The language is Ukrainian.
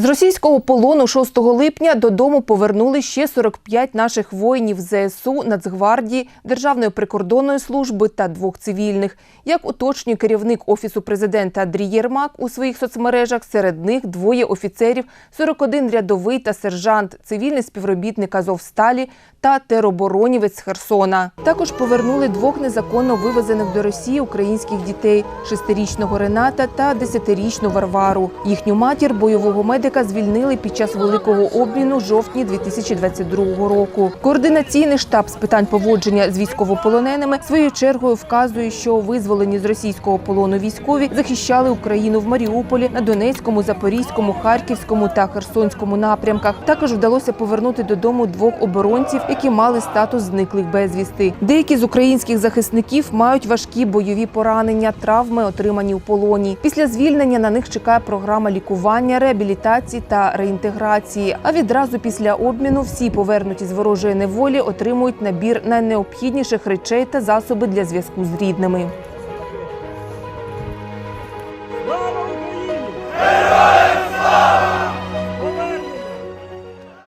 З російського полону 6 липня додому повернули ще 45 наших воїнів ЗСУ, Нацгвардії, Державної прикордонної служби та двох цивільних. Як уточнює керівник офісу президента Андрій Єрмак у своїх соцмережах, серед них двоє офіцерів, 41 рядовий та сержант, цивільний співробітник Азовсталі та тероборонівець Херсона. Також повернули двох незаконно вивезених до Росії українських дітей: шестирічного Рената та десятирічну Варвару. Їхню матір бойового медика звільнили під час великого обміну в жовтні 2022 року. Координаційний штаб з питань поводження з військовополоненими своєю чергою вказує, що визволені з російського полону військові захищали Україну в Маріуполі, на Донецькому, Запорізькому, Харківському та Херсонському напрямках. Також вдалося повернути додому двох оборонців, які мали статус зниклих безвісти. Деякі з українських захисників мають важкі бойові поранення, травми, отримані у полоні. Після звільнення на них чекає програма лікування, реабілітації та реінтеграції. А відразу після обміну всі повернуті з ворожої неволі отримують набір найнеобхідніших речей та засоби для зв'язку з рідними.